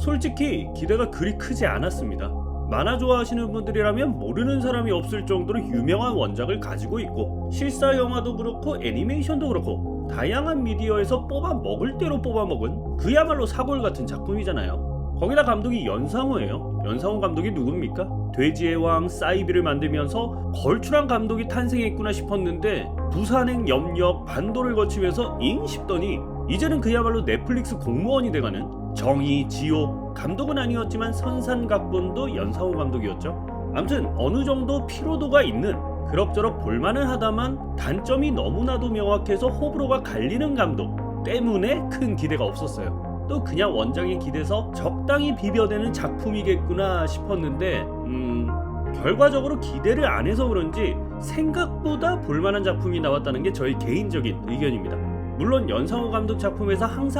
솔직히 기대가 그리 크지 않았습니다. 만화 좋아하시는 분들이라면 모르는 사람이 없을 정도로 유명한 원작을 가지고 있고 실사 영화도 그렇고 애니메이션도 그렇고 다양한 미디어에서 뽑아 먹을 대로 뽑아 먹은 그야말로 사골 같은 작품이잖아요. 거기다 감독이 연상호예요. 연상호 감독이 누굽니까? 돼지의 왕 사이비를 만들면서 걸출한 감독이 탄생했구나 싶었는데 부산행 염력 반도를 거치면서 잉 싶더니 이제는 그야말로 넷플릭스 공무원이 돼가는 정의 지옥 감독은 아니었지만 선산각본도 연상호 감독이었죠. 암튼 어느 정도 피로도가 있는 그럭저럭 볼만은 하다만 단점이 너무나도 명확해서 호불호가 갈리는 감독 때문에 큰 기대가 없었어요. 또 그냥 원작에 기대서 적당히 비벼대는 작품이겠구나 싶었는데 음 결과적으로 기대를 안 해서 그런지 생각보다 볼만한 작품이 나왔다는 게 저희 개인적인 의견입니다. 물론 연상호 감독 작품에서 항상